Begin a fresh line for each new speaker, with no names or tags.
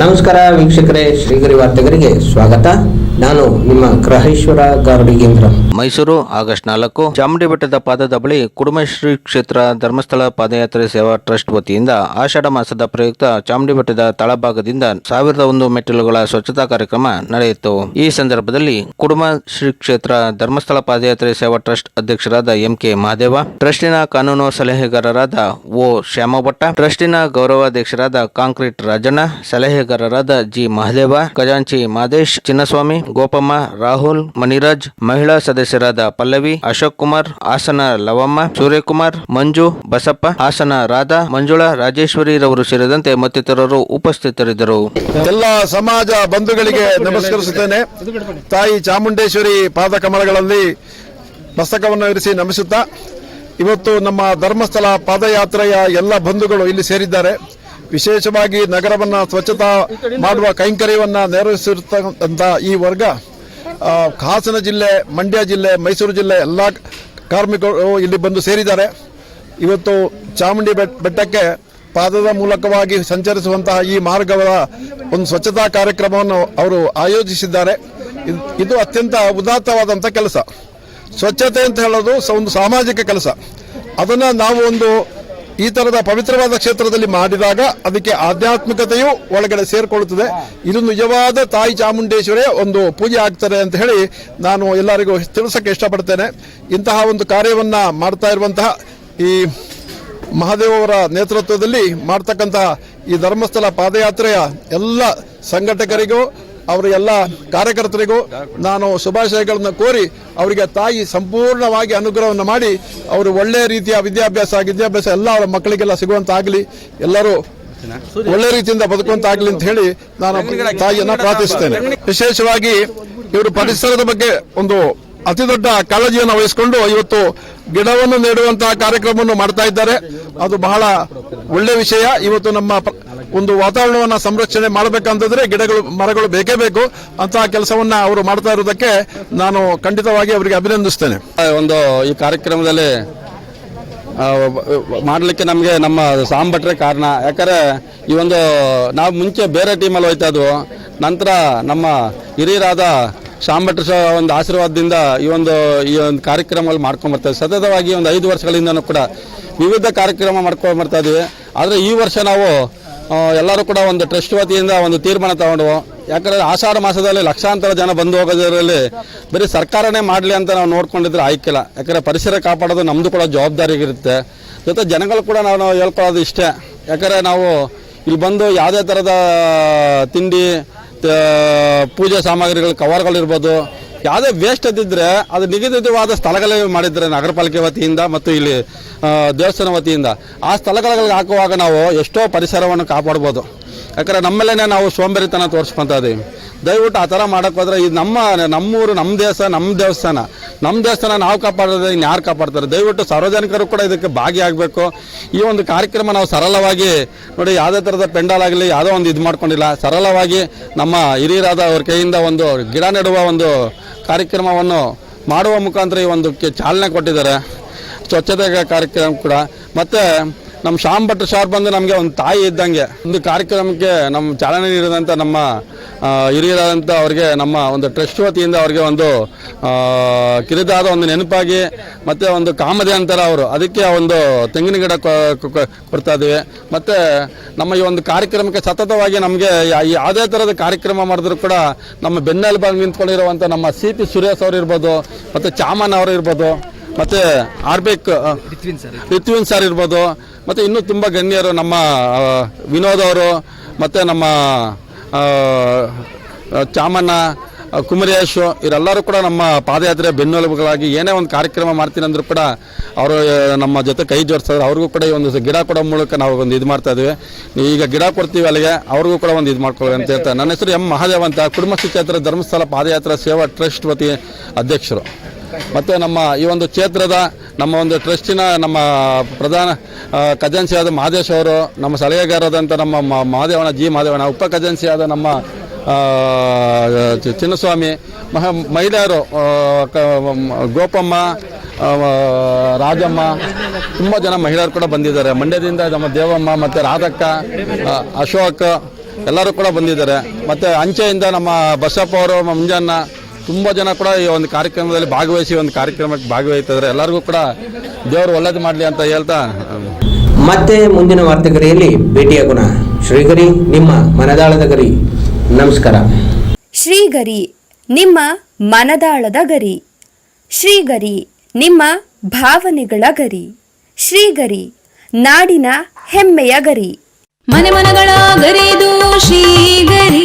ನಮಸ್ಕಾರ ವೀಕ್ಷಕರೇ, ಶ್ರೀಗರಿ ವಾರ್ತೆಗರಿಗೆ ಸ್ವಾಗತ. ನಾನು ನಿಮ್ಮ ಗ್ರಹೇಶ್ವರ ಗಾರ್ಡಿಗೇಂದ್ರ
ಮೈಸೂರು, ಆಗಸ್ಟ್ ನಾಲ್ಕು, ಚಾಮುಂಡಿ ಬೆಟ್ಟದ ಪಾದದ ಬಳಿ ಕುಡುಮಶ್ರೀ ಕ್ಷೇತ್ರ ಧರ್ಮಸ್ಥಳ ಪಾದಯಾತ್ರೆ ಸೇವಾ ಟ್ರಸ್ಟ್ ವತಿಯಿಂದ ಆಷಾಢ ಮಾಸದ ಪ್ರಯುಕ್ತ ಚಾಮುಂಡಿ ಬೆಟ್ಟದ ತಳಭಾಗದಿಂದ ಸಾವಿರದ ಒಂದು ಮೆಟ್ಟಿಲುಗಳ ಸ್ವಚ್ಛತಾ ಕಾರ್ಯಕ್ರಮ ನಡೆಯಿತು. ಈ ಸಂದರ್ಭದಲ್ಲಿ ಕುಡುಮ ಶ್ರೀ ಕ್ಷೇತ್ರ ಧರ್ಮಸ್ಥಳ ಪಾದಯಾತ್ರೆ ಸೇವಾ ಟ್ರಸ್ಟ್ ಅಧ್ಯಕ್ಷರಾದ ಎಂ ಕೆ ಮಹಾದೇವ, ಟ್ರಸ್ಟಿನ ಕಾನೂನು ಸಲಹೆಗಾರರಾದ ಓ ಶ್ಯಾಮಭಟ್ಟ, ಟ್ರಸ್ಟಿನ ಗೌರವಾಧ್ಯಕ್ಷರಾದ ಕಾಂಕ್ರೀಟ್ ರಾಜಣ್ಣ ಸಲಹೆಗಾರರಾದ ಜಿ ಮಹದೇವ, ಖಜಾಂಚಿ ಮಾದೇಶ್, ಚಿನ್ನಸ್ವಾಮಿ, ಗೋಪಮ್ಮ, ರಾಹುಲ್ ಮಣಿರಾಜ್ ಮಹಿಳಾ ಸದಸ್ಯರಾದ ಪಲ್ಲವಿ, ಅಶೋಕ್ ಕುಮಾರ್, ಹಾಸನ ಲವಮ್ಮ, ಸೂರ್ಯಕುಮಾರ್, ಮಂಜು, ಬಸಪ್ಪ, ಹಾಸನ ರಾಧಾ, ಮಂಜುಳಾ, ರಾಜೇಶ್ವರಿ ರವರು ಸೇರಿದಂತೆ ಮತ್ತಿತರರು ಉಪಸ್ಥಿತರಿದ್ದರು.
ಎಲ್ಲ ಸಮಾಜ ಬಂಧುಗಳಿಗೆ ನಮಸ್ಕರಿಸುತ್ತೇನೆ. ತಾಯಿ ಚಾಮುಂಡೇಶ್ವರಿ ಪಾದ ಕಮಲಗಳಲ್ಲಿ ಮಸ್ತಕವನ್ನು ಇರಿಸಿ ನಮಿಸುತ್ತಾ, ಇವತ್ತು ನಮ್ಮ ಧರ್ಮಸ್ಥಳ ಪಾದಯಾತ್ರೆಯ ಎಲ್ಲ ಬಂಧುಗಳು ಇಲ್ಲಿ ಸೇರಿದ್ದಾರೆ. ವಿಶೇಷವಾಗಿ ನಗರವನ್ನ ಸ್ವಚ್ಛತಾ ಮಾಡುವ ಕೈಂಕರ್ಯವನ್ನು ನೆರವೇರಿಸಿರ್ತಕ್ಕಂಥ ಈ ವರ್ಗ ಹಾಸನ ಜಿಲ್ಲೆ ಮಂಡ್ಯ ಜಿಲ್ಲೆ ಮೈಸೂರು ಜಿಲ್ಲೆ ಎಲ್ಲ ಕಾರ್ಮಿಕರು ಇಲ್ಲಿ ಬಂದು ಸೇರಿದ್ದಾರೆ. ಇವತ್ತು ಚಾಮುಂಡಿ ಬೆಟ್- ಬೆಟ್ಟಕ್ಕೆ ಪಾದದ ಮೂಲಕವಾಗಿ ಸಂಚರಿಸುವಂತಹ ಈ ಮಾರ್ಗದ ಒಂದು ಸ್ವಚ್ಛತಾ ಕಾರ್ಯಕ್ರಮವನ್ನು ಅವರು ಆಯೋಜಿಸಿದ್ದಾರೆ. ಇದು- ಅತ್ಯಂತ ಉದಾತ್ತವಾದಂಥ ಕೆಲಸ. ಸ್ವಚ್ಛತೆ ಅಂತ ಹೇಳೋದು ಒಂದು ಸಾಮಾಜಿಕ ಕೆಲಸ. ಅದನ್ನು ನಾವು ಒಂದು ಈ ತರದ ಪವಿತ್ರವಾದ ಕ್ಷೇತ್ರದಲ್ಲಿ ಮಾಡಿದಾಗ ಅದಕ್ಕೆ ಆಧ್ಯಾತ್ಮಿಕತೆಯು ಒಳಗಡೆ ಸೇರಿಕೊಳ್ಳುತ್ತದೆ. ಇದು ನಿಜವಾದ ತಾಯಿ ಚಾಮುಂಡೇಶ್ವರಿ ಒಂದು ಪೂಜೆ ಆಗ್ತಾರೆ ಅಂತ ಹೇಳಿ ನಾನು ಎಲ್ಲರಿಗೂ ತಿಳಿಸಕ್ಕೆ ಇಷ್ಟಪಡ್ತೇನೆ. ಇಂತಹ ಒಂದು ಕಾರ್ಯವನ್ನ ಮಾಡ್ತಾ ಇರುವಂತಹ ಈ ಮಹಾದೇವರ ನೇತೃತ್ವದಲ್ಲಿ ಮಾಡ್ತಕ್ಕಂತಹ ಈ ಧರ್ಮಸ್ಥಳ ಪಾದಯಾತ್ರೆಯ ಎಲ್ಲ ಸಂಘಟಕರಿಗೂ ಅವರ ಎಲ್ಲ ಕಾರ್ಯಕರ್ತರಿಗೂ ನಾನು ಶುಭಾಶಯಗಳನ್ನು ಕೋರಿ ಅವರಿಗೆ ತಾಯಿ ಸಂಪೂರ್ಣವಾಗಿ ಅನುಗ್ರಹವನ್ನು ಮಾಡಿ ಅವರು ಒಳ್ಳೆಯ ರೀತಿಯ ವಿದ್ಯಾಭ್ಯಾಸ ವಿದ್ಯಾಭ್ಯಾಸ ಎಲ್ಲ ಅವರ ಮಕ್ಕಳಿಗೆಲ್ಲ ಸಿಗುವಂತಾಗಲಿ, ಎಲ್ಲರೂ ಒಳ್ಳೆ ರೀತಿಯಿಂದ ಬದುಕುವಂತಾಗಲಿ ಅಂತ ಹೇಳಿ ನಾನು ತಾಯಿಯನ್ನು ಪ್ರಾರ್ಥಿಸುತ್ತೇನೆ. ವಿಶೇಷವಾಗಿ ಇವರು ಪರಿಸರದ ಬಗ್ಗೆ ಒಂದು ಅತಿ ದೊಡ್ಡ ಕಾಳಜಿಯನ್ನು ವಹಿಸಿಕೊಂಡು ಇವತ್ತು ಗಿಡವನ್ನು ನೀಡುವಂತಹ ಕಾರ್ಯಕ್ರಮವನ್ನು ಮಾಡ್ತಾ ಇದ್ದಾರೆ. ಅದು ಬಹಳ ಒಳ್ಳೆ ವಿಷಯ. ಇವತ್ತು ನಮ್ಮ ಒಂದು ವಾತಾವರಣವನ್ನ ಸಂರಕ್ಷಣೆ ಮಾಡಬೇಕಂತಂದ್ರೆ ಗಿಡಗಳು, ಮರಗಳು ಬೇಕೇ ಬೇಕು ಅಂತ ಕೆಲಸವನ್ನ ಅವರು ಮಾಡ್ತಾ ಇರೋದಕ್ಕೆ ನಾನು ಖಂಡಿತವಾಗಿ ಅವರಿಗೆ ಅಭಿನಂದಿಸ್ತೇನೆ.
ಒಂದು ಈ ಕಾರ್ಯಕ್ರಮದಲ್ಲಿ ಮಾಡಲಿಕ್ಕೆ ನಮಗೆ ನಮ್ಮ ಸಾಂಬಟ್ರೆ ಕಾರಣ. ಯಾಕಂದರೆ ಈ ಒಂದು ನಾವು ಮುಂಚೆ ಬೇರೆ ಟೀಮಲ್ಲಿ ಹೋಯ್ತಾ ಇದ್ವು. ನಂತರ ನಮ್ಮ ಹಿರಿಯರಾದ ಶಾಂಭಟ್ರ ಭಟ್ರ ಒಂದು ಆಶೀರ್ವಾದದಿಂದ ಈ ಒಂದು ಈ ಒಂದು ಕಾರ್ಯಕ್ರಮಗಳು ಮಾಡ್ಕೊಂಬರ್ತೇವೆ ಸತತವಾಗಿ ಒಂದು ಐದು ವರ್ಷಗಳಿಂದನೂ ಕೂಡ ವಿವಿಧ ಕಾರ್ಯಕ್ರಮ ಮಾಡ್ಕೊಂಡು ಬರ್ತಾ ಇದ್ದೀವಿ ಆದರೆ ಈ ವರ್ಷ ನಾವು ಎಲ್ಲರೂ ಕೂಡ ಒಂದು ಟ್ರಸ್ಟ್ ವತಿಯಿಂದ ಒಂದು ತೀರ್ಮಾನ ತಗೊಂಡು ಯಾಕಂದ್ರೆ ಆಷಾಢ ಮಾಸದಲ್ಲಿ ಲಕ್ಷಾಂತರ ಜನ ಬಂದು ಹೋಗೋದ್ರಲ್ಲಿ ಬರೀ ಸರ್ಕಾರನೇ ಮಾಡಲಿ ಅಂತ ನಾವು ನೋಡ್ಕೊಂಡಿದ್ರೆ ಆಯ್ಕಿಲ್ಲ. ಯಾಕಂದ್ರೆ ಪರಿಸರ ಕಾಪಾಡೋದು ನಮ್ಮದು ಕೂಡ ಜವಾಬ್ದಾರಿಗಿರುತ್ತೆ. ಜೊತೆ ಜನಗಳು ಕೂಡ ನಾವು ನಾವು ಹೇಳ್ಕೊಳ್ಳೋದು ಇಷ್ಟೇ. ಯಾಕಂದ್ರೆ ನಾವು ಇಲ್ಲಿ ಬಂದು ಯಾವುದೇ ಥರದ ತಿಂಡಿ ಪೂಜೆ ಸಾಮಗ್ರಿಗಳು, ಕವರ್ಗಳಿರ್ಬೋದು ಯಾವುದೇ ವೇಸ್ಟ್ ಅದಿದ್ರೆ ಅದು ನಿಗದಿತವಾದ ಸ್ಥಳಗಳಲ್ಲಿ ಮಾಡಿದ್ರೆ ನಗರ ಪಾಲಿಕೆ ವತಿಯಿಂದ ಮತ್ತು ಇಲ್ಲಿ ದೇವಸ್ಥಾನ ವತಿಯಿಂದ. ಆ ಸ್ಥಳಗಳಲ್ಲಿ ಹಾಕುವಾಗ ನಾವು ಎಷ್ಟೋ ಪರಿಸರವನ್ನು ಕಾಪಾಡ್ಬೋದು. ಯಾಕಂದ್ರೆ ನಮ್ಮಲ್ಲೇ ನಾವು ಸೋಂಬೇರಿತನ ತೋರಿಸ್ಕೊಂತ ಇದ್ದೀವಿ ದಯವಿಟ್ಟು ಆ ಥರ ಮಾಡೋಕ್ಕೋದ್ರೆ ಇದು ನಮ್ಮ, ನಮ್ಮೂರು, ನಮ್ಮ ದೇಶ, ನಮ್ಮ ದೇವಸ್ಥಾನ. ನಮ್ಮ ದೇವಸ್ಥಾನ ನಾವು ಕಾಪಾಡೋದು ಇನ್ನು ಯಾರು ಕಾಪಾಡ್ತಾರೆ? ದಯವಿಟ್ಟು ಸಾರ್ವಜನಿಕರು ಕೂಡ ಇದಕ್ಕೆ ಭಾಗಿಯಾಗಬೇಕು. ಈ ಒಂದು ಕಾರ್ಯಕ್ರಮ ನಾವು ಸರಳವಾಗಿ ನೋಡಿ ಯಾವುದೇ ಥರದ ಪೆಂಡಾಲ್ ಆಗಲಿ, ಯಾವುದೋ ಒಂದು ಇದು ಮಾಡ್ಕೊಂಡಿಲ್ಲ. ಸರಳವಾಗಿ ನಮ್ಮ ಹಿರಿಯರಾದ ಅವ್ರ ಕೈಯಿಂದ ಒಂದು ಗಿಡ ನೆಡುವ ಒಂದು ಕಾರ್ಯಕ್ರಮವನ್ನು ಮಾಡುವ ಮುಖಾಂತರ ಈ ಒಂದು ಕೆ- ಚಾಲನೆ ಕೊಟ್ಟಿದ್ದಾರೆ. ಸ್ವಚ್ಛತೆ ಕಾರ್ಯಕ್ರಮ ಕೂಡ. ಮತ್ತೆ ನಮ್ಮ ಶ್ಯಾಮ್ ಭಟ್ ಸಾರ್ ಬಂದು ನಮಗೆ ಒಂದು ತಾಯಿ ಇದ್ದಂಗೆ, ಒಂದು ಕಾರ್ಯಕ್ರಮಕ್ಕೆ ನಮ್ಮ ಚಾಲನೆ ನೀಡಿದಂಥ ನಮ್ಮ ಹಿರಿಯರಾದಂಥ ಅವ್ರಿಗೆ ನಮ್ಮ ಒಂದು ಟ್ರಸ್ಟ್ ವತಿಯಿಂದ ಅವ್ರಿಗೆ ಒಂದು ಕಿರಿದಾದ ಒಂದು ನೆನಪಾಗಿ, ಮತ್ತು ಒಂದು ಕಾಮಧೆ ಅಂತಾರೆ ಅವರು, ಅದಕ್ಕೆ ಒಂದು ತೆಂಗಿನ ಗಿಡ ಕೊಡ್ತಾ ಇದ್ದೀವಿ ಮತ್ತು ನಮ್ಮ ಈ ಒಂದು ಕಾರ್ಯಕ್ರಮಕ್ಕೆ ಸತತವಾಗಿ ನಮಗೆ ಯಾವುದೇ ಥರದ ಕಾರ್ಯಕ್ರಮ ಮಾಡಿದ್ರು ಕೂಡ ನಮ್ಮ ಬೆನ್ನೆಲುಬಾಗಿ ನಿಂತ್ಕೊಂಡಿರುವಂಥ ನಮ್ಮ ಸಿ ಪಿ ಸುರೇಶ್ ಅವರು ಇರ್ಬೋದು, ಮತ್ತು ಚಾಮನ್ ಅವರು ಇರ್ಬೋದು ಮತ್ತೆ ಆರ್ಬೇಕ್ ಪೃಥ್ವಿನ್ ಸರ್. ಇರ್ಬೋದು. ಮತ್ತೆ ಇನ್ನೂ ತುಂಬ ಗಣ್ಯರು ನಮ್ಮ ವಿನೋದ್ ಅವರು ಮತ್ತೆ ನಮ್ಮ ಚಾಮಣ್ಣ ಕುಮರೇಶ್ ಇವರೆಲ್ಲರೂ ಕೂಡ ನಮ್ಮ ಪಾದಯಾತ್ರೆ ಬೆನ್ನೆಲುಬುಗಳಾಗಿ ಏನೇ ಒಂದು ಕಾರ್ಯಕ್ರಮ ಮಾಡ್ತೀನಿ ಅಂದ್ರೂ ಕೂಡ ಅವರು ನಮ್ಮ ಜೊತೆ ಕೈ ಜೋಡಿಸ್ತಾರೆ. ಅವ್ರಿಗೂ ಕೂಡ ಈ ಒಂದು ಗಿಡ ಕೊಡೋ ಮೂಲಕ ನಾವು ಒಂದು ಇದು ಮಾಡ್ತಾ ಇದ್ದೀವಿ. ಈಗ ಗಿಡ ಕೊಡ್ತೀವಿ ಅಲ್ಲಿಗೆ ಅವ್ರಿಗೂ ಕೂಡ ಒಂದು ಇದು ಮಾಡ್ಕೊಳ್ಳಿ ಅಂತ ಹೇಳ್ತಾರೆ. ನನ್ನ ಹೆಸರು ಎಂ. ಮಹಾದೇವ್ ಅಂತ. ಕುಟುಂಬ ಕ್ಷೇತ್ರ ಧರ್ಮಸ್ಥಳ ಪಾದಯಾತ್ರಾ ಸೇವಾ ಟ್ರಸ್ಟ್ ವತಿ ಅಧ್ಯಕ್ಷರು. ಮತ್ತು ನಮ್ಮ ಈ ಒಂದು ಕ್ಷೇತ್ರದ ನಮ್ಮ ಒಂದು ಟ್ರಸ್ಟಿನ ನಮ್ಮ ಪ್ರಧಾನ ಖಜಾನ್ಸಿಯಾದ ಮಹದೇಶ್ ಅವರು, ನಮ್ಮ ಸಲಹೆಗಾರರಾದಂಥ ನಮ್ಮ ಮಹಾದೇವಣ್ಣ, ಜಿ ಮಹಾದೇವಣ್ಣ, ಉಪ ಖಜಾನ್ಸಿಯಾದ ನಮ್ಮ ಚಿನ್ನಸ್ವಾಮಿ, ಮಹ, ಮಹಿಳೆಯರು ಗೋಪಮ್ಮ ರಾಜಮ್ಮ, ತುಂಬ ಜನ ಮಹಿಳೆಯರು ಕೂಡ ಬಂದಿದ್ದಾರೆ. ಮಂಡ್ಯದಿಂದ ನಮ್ಮ ದೇವಮ್ಮ ಮತ್ತು ರಾಧಕ್ಕ ಅಶೋಕ್ ಎಲ್ಲರೂ ಕೂಡ ಬಂದಿದ್ದಾರೆ. ಮತ್ತು ಅಂಚೆಯಿಂದ ನಮ್ಮ ಬಸಪ್ಪ ಅವರು ಮುಂಜಾನ ತುಂಬ ಜನ ಕೂಡ ಈ ಒಂದು ಕಾರ್ಯಕ್ರಮದಲ್ಲಿ ಭಾಗವಹಿಸಿ ಒಂದು ಕಾರ್ಯಕ್ರಮಕ್ಕೆ ಭಾಗವಹಿಸಿದ್ರೆ ಎಲ್ಲರಿಗೂ ಕೂಡ ದೇವರು ಒಳ್ಳೇದು ಮಾಡಲಿ ಅಂತ ಹೇಳ್ತಾ
ಮತ್ತೆ ಮುಂದಿನ ವಾರ್ತೆಗರಿಯಲ್ಲಿ ಭೇಟಿಯಾಗೋಣ. ಶ್ರೀಗರಿ ನಿಮ್ಮ ಮನದಾಳದ ಗರಿ. ನಮಸ್ಕಾರ.
ಶ್ರೀಗರಿ ನಿಮ್ಮ ಮನದಾಳದ ಗರಿ. ಶ್ರೀಗರಿ ನಿಮ್ಮ ಭಾವನೆಗಳ ಗರಿ. ಶ್ರೀಗರಿ ನಾಡಿನ ಹೆಮ್ಮೆಯ ಗರಿ.
ಮನೆ ಮನಗಳ ಗರಿದು ಶ್ರೀಗರಿ.